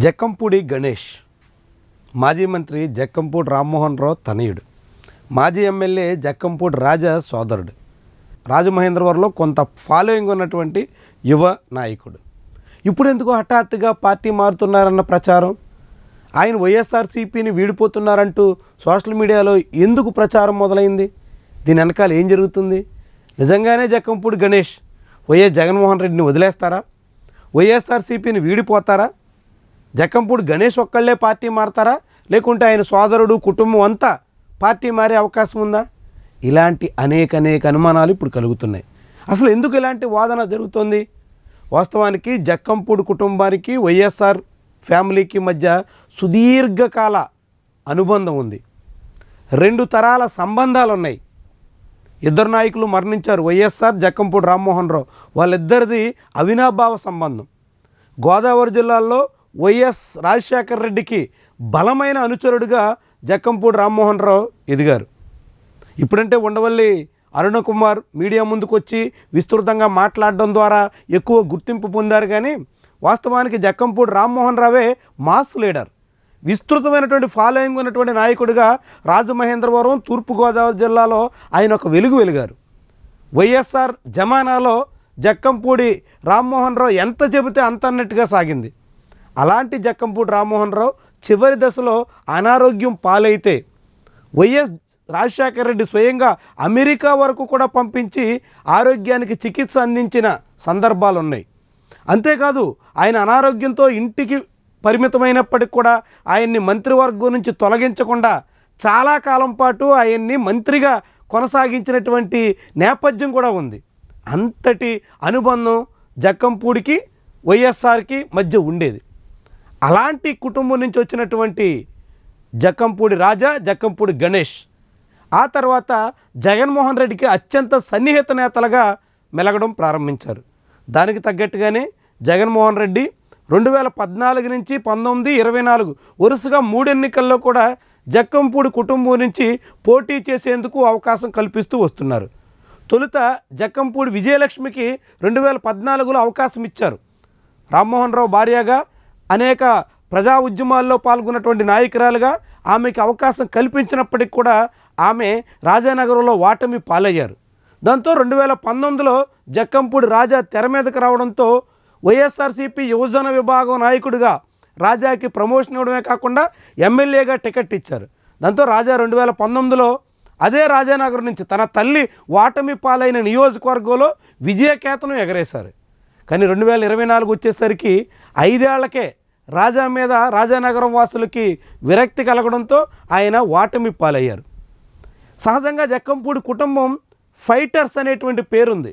జక్కంపూడి గణేష్ మాజీ మంత్రి జక్కంపూడి రామ్మోహన్ రావు తనయుడు. మాజీ ఎమ్మెల్యే జక్కంపూడి రాజా సోదరుడు. రాజమహేంద్రవరంలో కొంత ఫాలోయింగ్ ఉన్నటువంటి యువ నాయకుడు. ఇప్పుడు ఎందుకు హఠాత్తుగా పార్టీ మారుతున్నారన్న ప్రచారం? ఆయన వైఎస్ఆర్సీపీని వీడిపోతున్నారంటూ సోషల్ మీడియాలో ఎందుకు ప్రచారం మొదలైంది? దీని వెనకాల ఏం జరుగుతుంది? నిజంగానే జక్కంపూడి గణేష్ వైఎస్ జగన్మోహన్ రెడ్డిని వదిలేస్తారా? వైఎస్ఆర్సీపీని వీడిపోతారా? జక్కంపూడి గణేష్ ఒక్కళ్ళే పార్టీ మారతారా? లేకుంటే ఆయన సోదరుడు కుటుంబం అంతా పార్టీ మారే అవకాశం ఉందా? ఇలాంటి అనేక అనేక అనుమానాలు ఇప్పుడు కలుగుతున్నాయి. అసలు ఎందుకు ఇలాంటి వాదన జరుగుతుంది? వాస్తవానికి జక్కంపూడి కుటుంబానికి వైఎస్ఆర్ ఫ్యామిలీకి మధ్య సుదీర్ఘకాల అనుబంధం ఉంది. రెండు తరాల సంబంధాలు ఉన్నాయి ఇద్దరు నాయకులు మరణించారు. వైఎస్ఆర్ జక్కంపూడి రామ్మోహన్ రావు. వాళ్ళిద్దరిది అవినాభావ సంబంధం. గోదావరి జిల్లాలో వైఎస్ రాజశేఖర రెడ్డికి బలమైన అనుచరుడిగా జక్కంపూడి రామ్మోహన్ రావు ఎదిగారు. ఇప్పుడంటే ఉండవల్లి అరుణ కుమార్ మీడియా ముందుకు వచ్చి విస్తృతంగా మాట్లాడడం ద్వారా ఎక్కువ గుర్తింపు పొందారు కానీ వాస్తవానికి జక్కంపూడి రామ్మోహన్ రావే మాస్ లీడర్. విస్తృతమైనటువంటి ఫాలోయింగ్ ఉన్నటువంటి నాయకుడిగా రాజమహేంద్రవరం తూర్పుగోదావరి జిల్లాలో ఆయన ఒక వెలుగు వెలిగారు. వైఎస్ఆర్ జమానాలో జక్కంపూడి రామ్మోహన్ రావు ఎంత చెబితే అంత అన్నట్టుగా సాగింది. అలాంటి జక్కంపూడి రామ్మోహన్ రావు చివరి దశలో అనారోగ్యం పాలైతే వైఎస్ రాజశేఖర రెడ్డి స్వయంగా అమెరికా వరకు కూడా పంపించి ఆరోగ్యానికి చికిత్స అందించిన సందర్భాలు ఉన్నాయి అంతేకాదు ఆయన అనారోగ్యంతో ఇంటికి పరిమితమైనప్పటికి కూడా ఆయన్ని మంత్రివర్గం నుంచి తొలగించకుండా చాలా కాలం పాటు ఆయన్ని మంత్రిగా కొనసాగించినటువంటి నేపథ్యం కూడా ఉంది. అంతటి అనుబంధం జక్కంపూడికి వైఎస్ఆర్కి మధ్య ఉండేది. అలాంటి కుటుంబం నుంచి వచ్చినటువంటి జక్కంపూడి రాజా జక్కంపూడి గణేష్. ఆ తర్వాత జగన్మోహన్ రెడ్డికి అత్యంత సన్నిహిత నేతలుగా మెలగడం ప్రారంభించారు. దానికి తగ్గట్టుగానే జగన్మోహన్ రెడ్డి రెండు వేల పద్నాలుగు నుంచి పంతొమ్మిది ఇరవై నాలుగు వరుసగా మూడు ఎన్నికల్లో కూడా జక్కంపూడి కుటుంబం నుంచి పోటీ చేసేందుకు అవకాశం కల్పిస్తూ వస్తున్నారు. తొలుత జక్కంపూడి విజయలక్ష్మికి రెండు వేల పద్నాలుగులో అవకాశం ఇచ్చారు. రామ్మోహన్ రావు భార్యగా అనేక ప్రజా ఉద్యమాల్లో పాల్గొన్నటువంటి నాయకురాలుగా ఆమెకి అవకాశం కల్పించినప్పటికి కూడా ఆమె రాజానగరంలో వాటమి పాలయ్యారు. దాంతో రెండు వేల పంతొమ్మిదిలో జక్కంపూడి రాజా తెర మీదకు రావడంతో వైఎస్ఆర్సీపీ యువజన విభాగం నాయకుడిగా రాజాకి ప్రమోషన్ ఇవ్వడమే కాకుండా ఎమ్మెల్యేగా టికెట్ ఇచ్చారు. దాంతో రాజా రెండు వేల పంతొమ్మిదిలో అదే రాజానగరం నుంచి తన తల్లి వాటమి పాలైన నియోజకవర్గంలో విజయకేతనం ఎగరేశారు. కానీ రెండు వేల ఇరవై నాలుగు వచ్చేసరికి ఐదేళ్ళకే రాజా మీద రాజానగరం వాసులకి విరక్తి కలగడంతో ఆయన వాటమి పాలయ్యారు సహజంగా జక్కంపూడి కుటుంబం ఫైటర్స్ అనేటువంటి పేరుంది.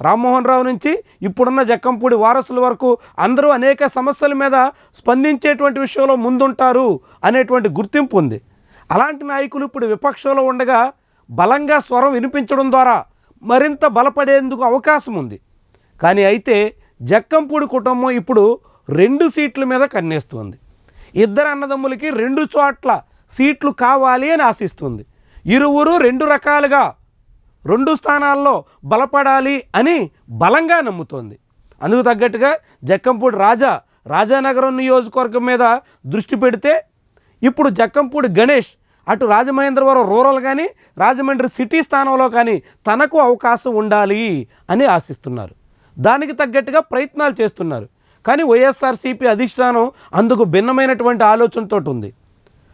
రామ్మోహన్ రావు నుంచి ఇప్పుడున్న జక్కంపూడి వారసుల వరకు అందరూ అనేక సమస్యల మీద స్పందించేటువంటి విషయంలో ముందుంటారు అనేటువంటి గుర్తింపు ఉంది. అలాంటి నాయకులు ఇప్పుడు విపక్షంలో ఉండగా బలంగా స్వరం వినిపించడం ద్వారా మరింత బలపడేందుకు అవకాశం ఉంది. కానీ అయితే జక్కంపూడి కుటుంబం ఇప్పుడు రెండు సీట్ల మీద కన్నేస్తుంది. ఇద్దరు అన్నదమ్ములకి రెండు చోట్ల సీట్లు కావాలి అని ఆశిస్తుంది. ఇరువురు రెండు రకాలుగా రెండు స్థానాల్లో బలపడాలి అని బలంగా నమ్ముతోంది. అందుకు తగ్గట్టుగా జక్కంపూడి రాజా రాజానగరం నియోజకవర్గం మీద దృష్టి పెడితే ఇప్పుడు జక్కంపూడి గణేష్ అటు రాజమహేంద్రవరం రూరల్ కానీ రాజమండ్రి సిటీ స్థానంలో కానీ తనకు అవకాశం ఉండాలి అని ఆశిస్తున్నారు. దానికి తగ్గట్టుగా ప్రయత్నాలు చేస్తున్నారు. కానీ వైఎస్ఆర్సీపీ అధిష్టానం అందుకు భిన్నమైనటువంటి ఆలోచనతో ఉంది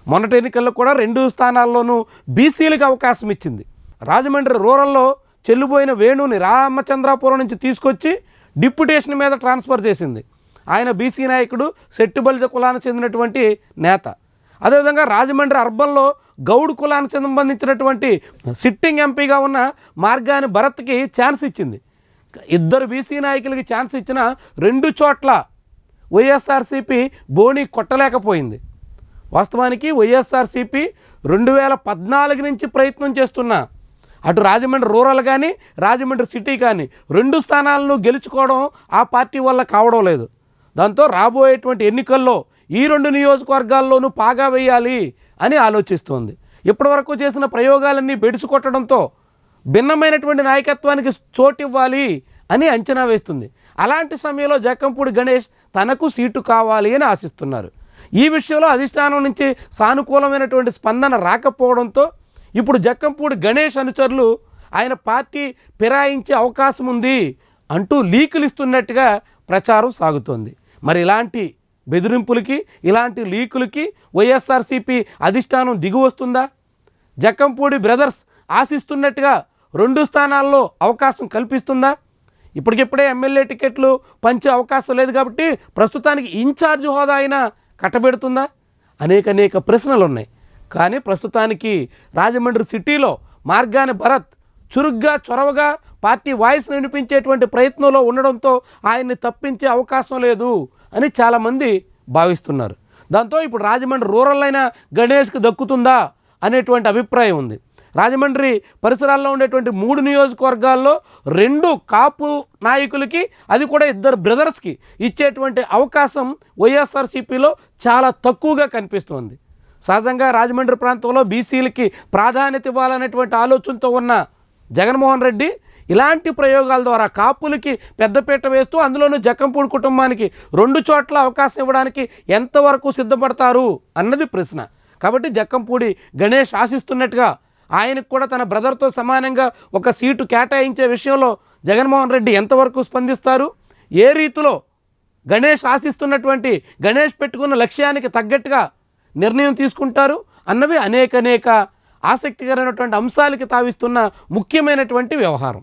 మొన్నటి ఎన్నికల్లో కూడా రెండు స్థానాల్లోనూ బీసీలకు అవకాశం ఇచ్చింది. రాజమండ్రి రూరల్లో చెల్లిపోయిన వేణుని రామచంద్రాపురం నుంచి తీసుకొచ్చి డిప్యుటేషన్ మీద ట్రాన్స్ఫర్ చేసింది. ఆయన బీసీ నాయకుడు శెట్టిబలిజ కులానికి చెందినటువంటి నేత. అదేవిధంగా రాజమండ్రి అర్బన్లో గౌడ్ కులానికి సంబంధించినటువంటి సిట్టింగ్ ఎంపీగా ఉన్న మార్గాని భరత్కి ఛాన్స్ ఇచ్చింది. ఇద్దరు బీసీ నాయకులకి ఛాన్స్ ఇచ్చిన రెండు చోట్ల వైఎస్ఆర్సీపీ బోని కొట్టలేకపోయింది. వాస్తవానికి వైఎస్ఆర్సీపీ రెండు వేల పద్నాలుగు నుంచి ప్రయత్నం చేస్తున్నా అటు రాజమండ్రి రూరల్ కానీ రాజమండ్రి సిటీ కానీ రెండు స్థానాలను గెలుచుకోవడం ఆ పార్టీ వల్ల కావడం లేదు. దాంతో రాబోయేటువంటి ఎన్నికల్లో ఈ రెండు నియోజకవర్గాల్లోనూ పాగా వేయాలి అని ఆలోచిస్తోంది. ఇప్పటివరకు చేసిన ప్రయోగాలన్నీ బెడిసి కొట్టడంతో భిన్నమైనటువంటి నాయకత్వానికి చోటు ఇవ్వాలి అని అంచనా వేస్తుంది. అలాంటి సమయంలో జక్కంపూడి గణేష్ తనకు సీటు కావాలి అని ఆశిస్తున్నారు. ఈ విషయంలో అధిష్టానం నుంచి సానుకూలమైనటువంటి స్పందన రాకపోవడంతో ఇప్పుడు జక్కంపూడి గణేష్ అనుచరులు ఆయన పార్టీ ఫిరాయించే అవకాశం ఉంది అంటూ లీకులు ఇస్తున్నట్టుగా ప్రచారం సాగుతోంది. మరి ఇలాంటి బెదిరింపులకి ఇలాంటి లీకులకి వైఎస్ఆర్సీపీ అధిష్టానం దిగువస్తుందా జక్కంపూడి బ్రదర్స్ ఆశిస్తున్నట్టుగా రెండు స్థానాల్లో అవకాశం కల్పిస్తుందా? ఇప్పటికిప్పుడే ఎమ్మెల్యే టికెట్లు పంచే అవకాశం లేదు కాబట్టి ప్రస్తుతానికి ఇన్ఛార్జ్ హోదా అయినా కట్టబెడుతుందా? అనేక అనేక ప్రశ్నలు ఉన్నాయి. కానీ ప్రస్తుతానికి రాజమండ్రి సిటీలో మార్గాని భరత్ చురుగ్గా చొరవగా పార్టీ వాయిస్ను వినిపించేటువంటి ప్రయత్నంలో ఉండడంతో ఆయన్ని తప్పించే అవకాశం లేదు అని చాలామంది భావిస్తున్నారు. దాంతో ఇప్పుడు రాజమండ్రి రూరల్ అయిన గణేష్కి దక్కుతుందా అనేటువంటి అభిప్రాయం ఉంది. రాజమండ్రి పరిసరాల్లో ఉండేటువంటి మూడు నియోజకవర్గాల్లో రెండు కాపు నాయకులకి అది కూడా ఇద్దరు బ్రదర్స్కి ఇచ్చేటువంటి అవకాశం వైఎస్ఆర్సీపీలో చాలా తక్కువగా కనిపిస్తోంది. సహజంగా రాజమండ్రి ప్రాంతంలో బీసీలకి ప్రాధాన్యత ఇవ్వాలనేటువంటి ఆలోచనతో ఉన్న జగన్మోహన్ రెడ్డి ఇలాంటి ప్రయోగాల ద్వారా కాపులకి పెద్దపీట వేస్తూ అందులోనూ జక్కంపూడి కుటుంబానికి రెండు చోట్ల అవకాశం ఇవ్వడానికి ఎంతవరకు సిద్ధపడతారు అన్నది ప్రశ్న. కాబట్టి జక్కంపూడి గణేష్ ఆశిస్తున్నట్టుగా ఆయనకు కూడా తన బ్రదర్తో సమానంగా ఒక సీటు కేటాయించే విషయంలో జగన్మోహన్ రెడ్డి ఎంతవరకు స్పందిస్తారు? ఏ రీతిలో గణేష్ ఆశిస్తున్నటువంటి గణేష్ పెట్టుకున్న లక్ష్యానికి తగ్గట్టుగా నిర్ణయం తీసుకుంటారు? అన్నవి అనేక అనేక ఆసక్తికరమైనటువంటి అంశాలకి తావిస్తున్న ముఖ్యమైనటువంటి వ్యవహారం.